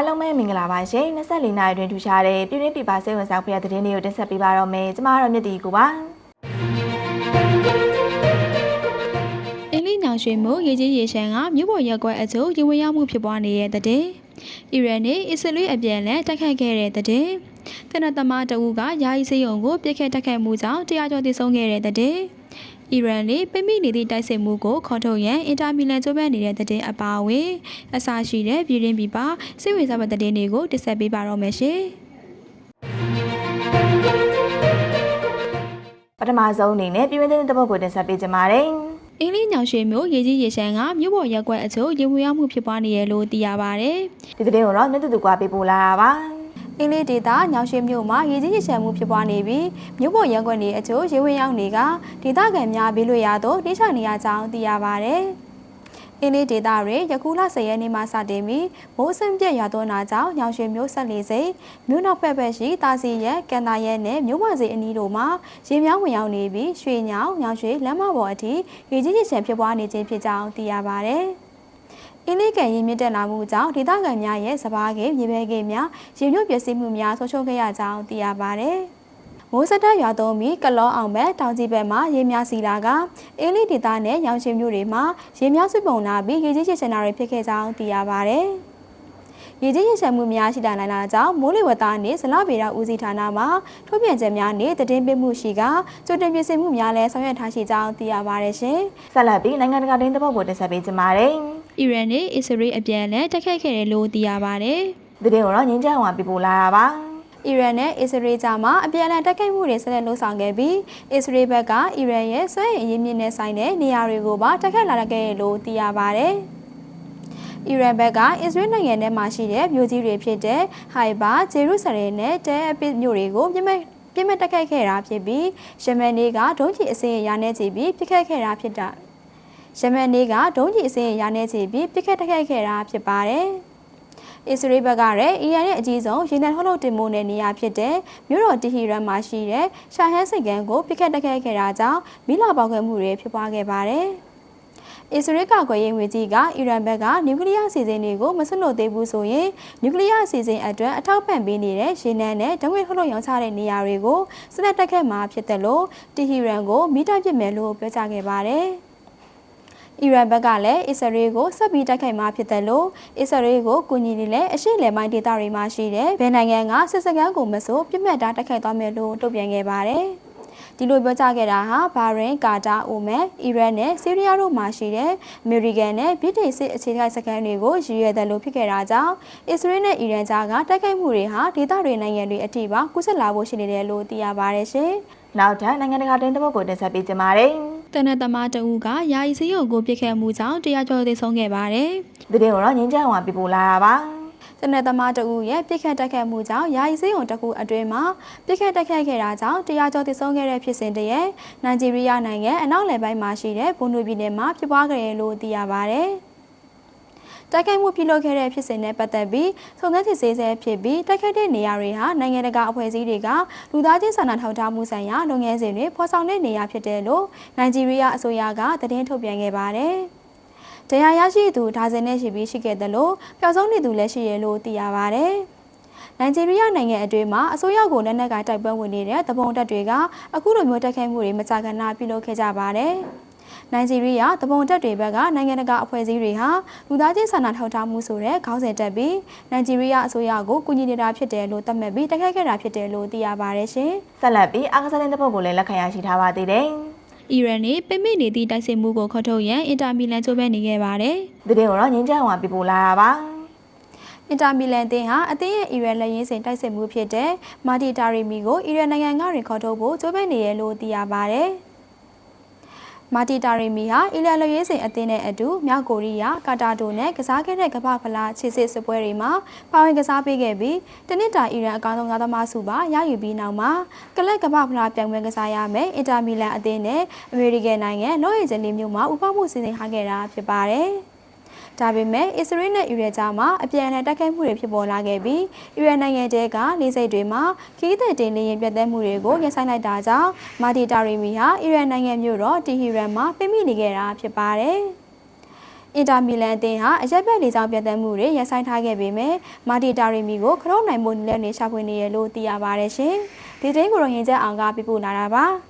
အားလုံးပဲမင်္ဂလာပါရှင်24နာရီတွင်ထူခြားတဲ့ပြည်တွင်းပြည်ပစိတ်ဝင်စားဖွယ်တဲ့သတင်းတွေကိုတင်ဆက်ပေးပါတော့မယ်ကျမကတော့မြတ်တီကိုပါအင်းလေးညောင်ရွှေမို့ရေကြီးရေရှမ်းကမြို့ပေါ်ရက်ကွက်အကျိုးရေဝင်ရောက်မှုဖြစ်ပွားနေတဲ့တဲ့။အီရန်နဲ့အစ္စရေးအပြန်လည်တိုက်ခိုက်ခဲ့တဲ့တဲ့။တနတ်သမားတအူးကယာယီစေယုံကိုပြစ်ခတ်တိုက်ခိုက်မှုကြောင့်တရားကျော်တည်ဆုံးခဲ့တဲ့တဲ့။ အီရန်နဲ့ပိမိနေသည့်တိုက်စစ်မှုကိုခေါ်ထုတ်ရန်အင်တာမီလန်ကျိုးပန်းနေတဲ့တဲ့အပါအဝင်အစာရှိတဲ့ပြည်ရင်းပြည်ပစိတ်ဝင်စားတဲ့တဲ့တွေကိုတင်ဆက်ပေးပါတော့မယ်ရှင်။ပထမဆုံးအနေနဲ့ပြည်တွင်းသတင်းတစ်ပုဒ်ကိုတင်ဆက်ပေးကြပါမယ်အင်းလေးညောင်ရွှေမြို့ရေကြီးရေရှမ်းကမြို့ပေါ်ရက်ကွက်အချို့ရေဝင်ရောက်မှုဖြစ်ပွားနေရလို့သိရပါဗျ။ဒီသတင်းကိုတော့မြတ်တူတူကပေးပို့လာတာပါ အင်းလေးဒေတာညောင်ရွှေမြို့မှာရေကြီးရေရှမ်းမှုဖြစ်ပွားနေပြီးမြို့ပေါ်ရက်ကွက်နေအချို့ရေဝင်ရောက်နေကဒေသခံများဘေးလွတ်ရာသို့တိကျနေရကြောင်းသိရပါဗျ။အင်းလေးဒေတာတွေယခုလ10ရက်နေ့မှစတင်ပြီးမိုးစံပြက်ရွာသွန်းတာကြောင့်ညောင်ရွှေမြို့ဆက်လေးစိတ်မြို့နောက်ဘက်ဘက်ရှိတာစီရက်ကန်တာရက်နဲ့မြို့မစီအနီးတို့မှာရေမြောင်းဝင်ရောက်နေပြီးရွှေညောင်ညောင်ရွှေလမ်းမပေါ်အထိရေကြီးရေရှမ်းဖြစ်ပွားနေခြင်းဖြစ်ကြောင်းသိရပါဗျ။ အင်းလေးကန်ရင်မြင့်တက်လာမှုကြောင့်ဒေသခံများရဲ့စပားကေမြေပဲကေများရေမြုပ်ပျက်စီးမှုများဆုံးရှုံးခဲ့ရကြောင်းသိရပါတယ်။မိုးစက်တက်ရွာသွန်းပြီးကလောအောင်ဘက်တောင်ကြီးဘက်မှာရေများစီလာကအင်းလေးဒေသနဲ့ရောင်ရှင်မြို့တွေမှာရေများစွပုံလာပြီးရေကြီးချစ်ချင်တာတွေဖြစ်ခဲ့ကြောင်းသိရပါတယ်။ ရေကြီးရေရှမ်းမှုများရှိတာနိုင်လာကြောင်းမိုးလေဝသနဲ့ဇလဗေဒဦးစီးဌာနမှထုတ်ပြန်ချက်များနဲ့တည်င်းပေးမှုရှိကကြိုတင်ပြင်ဆင်မှုများလည်းဆောင်ရွက်ထားရှိကြောင်းသိရပါတယ်ရှင်။ဆက်လက်ပြီးနိုင်ငံတကာသတင်းတစ်ပုဒ်ကိုတင်ဆက်ပေးကြပါမယ်အီရန်နဲ့အစ္စရေးအပြန်အလှန်တိုက်ခိုက်ခဲ့တယ်လို့သိရပါတယ်ဒီသတင်းကိုတော့ငင်းချမ်းအောင်ပေးပို့လာတာပါ။အီရန်နဲ့အစ္စရေးကြားမှာအပြန်အလှန်တိုက်ခိုက်မှုတွေဆက်လက်လှုပ်ဆောင်ခဲ့ပြီးအစ္စရေးဘက်ကအီရန်ရဲ့စွမ်းအင်ရင်းမြစ်နဲ့ဆိုင်တဲ့နေရာတွေကိုပါတိုက်ခိုက်လာခဲ့တယ်လို့သိရပါတယ်။ အီရန်ဘက်ကအစ္စရေးနိုင်ငံထဲမှာရှိတဲ့မြို့ကြီးတွေဖြစ်တဲ့ဟိုင်ဘာ၊ဂျေရုဆလင်နဲ့တဲအပစ်မြို့တွေကိုပြစ်မဲ့ပြစ်မဲ့တိုက်ခိုက်ခဲ့တာဖြစ်ပြီးယမန်နေ့ကဒုံးကျည်အစင်းရာနဲ့ချီပြီးပြစ်ခတ်ခဲ့တာဖြစ်တာယမန်နေ့ကဒုံးကျည်အစင်းရာနဲ့ချီပြီးပြစ်ခတ်တိုက်ခိုက်ခဲ့တာဖြစ်ပါတယ်။အစ္စရေးဘက်ကလည်းအီရန်ရဲ့အကြီးဆုံးရေနံထုတ်လုပ်တင်ပို့တဲ့နေရာဖြစ်တဲ့မြို့တော်တီဟီရန်မှာရှိတဲ့ရှာဟန်စိတ်ကန်ကိုပြစ်ခတ်တိုက်ခိုက်ခဲ့တာကြောင့်မိလာပေါက်ခွဲမှုတွေဖြစ်ပွားခဲ့ပါတယ်။ အစ္စရေးကကွယ်ရေးငွေကြီးကအီရန်ဘက်ကနျူကလ িয়ার အစီအစဉ်တွေကိုမဆွလို့သေးဘူးဆိုရင်နျူကလ িয়ার အစီအစဉ်အတွက်အထောက်ပံ့ပေးနေတဲ့ရေနံနဲ့ဓာတ်ငွေထုတ်လုပ်ရောင်းချတဲ့နေရာတွေကိုစနက်တက်ခတ်မှာဖြစ်တယ်လို့တီဟီရန်ကိုမိတိုက်ပစ်မယ်လို့ပြောကြားခဲ့ပါတယ်။ အီရန်ဘက်ကလည်းအစ္စရေးကိုဆက်ပြီးတိုက်ခိုက်မှာဖြစ်တယ်လို့အစ္စရေးကိုကူညီနေတဲ့တဲ့အရှိလယ်ပိုင်းဒေသတွေမှာရှိတဲ့ဘယ်နိုင်ငံကစစ်စခန်းကိုမဆိုပြစ်မှတ်ထားတိုက်ခိုက်သွားမယ်လို့တုံ့ပြန်ခဲ့ပါတယ်။ ဒီလိုပြောကြားခဲ့တာဟာဘာရင်ကာတာအိုမန်အီရန်နဲ့ဆီးရီးယားတို့မှာရှိတဲ့အမေရိကန်နဲ့ဗြိတိန်စစ်အခြေစိုက်စခန်းတွေကိုရည်ရွယ်တယ်လို့ဖြစ်ခဲ့တာကြောင့်အစ္စရေးနဲ့အီရန်ကြားကတိုက်ခိုက်မှုတွေဟာဒေသတွေနိုင်ငံတွေအထိပါကူးစက်လာဖို့ရှိနေတယ်လို့သိရပါတယ်ရှင်။နောက်ထပ်နိုင်ငံတကာသတင်းတစ်ပုဒ်ကိုတင်ဆက်ပေးကြပါမယ်တနက်သမားတအူးကယာယီစည်းရုံကိုပြစ်ခတ်မှုကြောင့်တရားကျော်သိဆုံးခဲ့ပါတယ်။ဒီသတင်းကိုတော့ငင်းချမ်းအောင်ပေးပို့လာတာပါ တနက်သမားတအူရဲ့ပြစ်ခတ်တိုက်ခတ်မှုကြောင့်ယာယီစေးုံတစ်ခုအတွင်းမှာပြစ်ခတ်တိုက်ခတ်ခဲ့တာကြောင့်တရားကျော်တည်ဆုံးခဲ့တဲ့ဖြစ်စဉ်တည်းနိုင်ဂျီးရီးယားနိုင်ငံအနောက်လယ်ပိုင်းမှာရှိတဲ့ဘွန်ဒိုပြည်နယ်မှာဖြစ်ပွားခဲ့တယ်လို့သိရပါဗျ။တိုက်ခိုက်မှုပြုလုပ်ခဲ့တဲ့ဖြစ်စဉ်နဲ့ပတ်သက်ပြီးစုံစမ်းစစ်ဆေးဆဲဖြစ်ပြီးတိုက်ခိုက်တဲ့နေရာတွေဟာနိုင်ငံတကာအဖွဲ့အစည်းတွေကလူသားချင်းစာနာထောက်ထားမှုဆိုင်ရာလုပ်ငန်းစဉ်တွေဖော်ဆောင်တဲ့နေရာဖြစ်တယ်လို့နိုင်ဂျီးရီးယားအစိုးရကသတင်းထုတ်ပြန်ခဲ့ပါတယ်။ တရားရရှိသူဒါဇင်နဲ့ရှိပြီးရှိခဲ့တယ်လို့ပျောက်ဆုံးနေသူလည်းရှိရလို့သိရပါဗျ။နိုင်ဂျီးရီးယားနိုင်ငံအတွင်းမှာအစိုးရကိုလက်နက်ကတိုက်ပွဲဝင်နေတဲ့တပုံတက်တွေကအခုလိုမျိုးတိုက်ခိုက်မှုတွေမကြာခဏပြုလုပ်ခဲ့ကြပါတယ်။နိုင်ဂျီးရီးယားတပုံတက်တွေဘက်ကနိုင်ငံတကာအဖွဲ့အစည်းတွေဟာလူသားချင်းစာနာထောက်ထားမှုဆိုတဲ့ခေါင်းစဉ်တက်ပြီးနိုင်ဂျီးရီးယားအစိုးရကိုကူညီနေတာဖြစ်တယ်လို့သတ်မှတ်ပြီးတိုက်ခိုက်ခဲ့တာဖြစ်တယ်လို့သိရပါတယ်ရှင်။ဆက်လက်ပြီးအာကစားသတင်းတစ်ပုဒ်ကိုလည်းလက်ခံရရှိထားပါသေးတယ် အီရန်နေပိတ်မိနေသည့်တိုက်စစ်မှုကိုခေါ်ထုတ်ရန်အင်တာမီလန်ချိုးပန်းနေခဲ့ပါတယ်။ဒီသတင်းကိုတော့ငင်းချမ်းအောင်ပေးပို့လာတာပါအင်တာမီလန်တင်ဟာအသင်းရဲ့အီရန်လက်ရင်းစင်တိုက်စစ်မှုဖြစ်တဲ့မာတီတာရီမီကိုအီရန်နိုင်ငံကရင်ခေါ်ထုတ်ဖို့ကြိုးပမ်းနေရလို့သိရပါဗျ။ မာတီတာရီမီဟာအီရန်လက်ရင်းစင်အသင်းနဲ့အတူမြောက်ကိုရီးယားကာတာတိုနဲ့ကစားခဲ့တဲ့ကမ္ဘာဖလားခြေစစ်စစ်ပွဲတွေမှာပါဝင်ကစားပေးခဲ့ပြီးတနစ်တာအီရန်အကောင်ဆုံးငါးသမားစုပါရယူပြီးနောက်မှာကလပ်ကမ္ဘာဖလားပြိုင်ပွဲကစားရမယ်အင်တာမီလန်အသင်းနဲ့အမေရိကန်နိုင်ငံလော့အေဂျင်လီမြို့မှာဥပမှုစီစဉ်ထားခဲ့တာဖြစ်ပါတယ်။ ဒါပေမဲ့အစ္စရေးနဲ့အီရန်ကြားမှာအပြန်အလှန်တိုက်ခိုက်မှုတွေဖြစ်ပေါ်လာခဲ့ပြီးအီရန်နိုင်ငံတဲကလေဆိပ်တွေမှာခီးတဲ့တင်လေရင်ပြတ်သက်မှုတွေကိုရပ်ဆိုင်းလိုက်တာကြောင့်မာတီတာရီမီဟာအီရန်နိုင်ငံမြို့တော်တီဟီရန်မှာပြိမိနေခဲ့တာဖြစ်ပါတယ်။အင်တာမီလန်အသင်းဟာအရက်ဘက်လေကြောင်းပြတ်တက်မှုတွေရပ်ဆိုင်းထားခဲ့ပေမဲ့မာတီတာရီမီကိုခရုံးနိုင်မှုနည်းနဲ့ရှာဖွေနေရလို့သိရပါတယ်ရှင်။ဒီတင်းကိုတော့ရင်ချက်အောင်ကပြပို့လာတာပါ။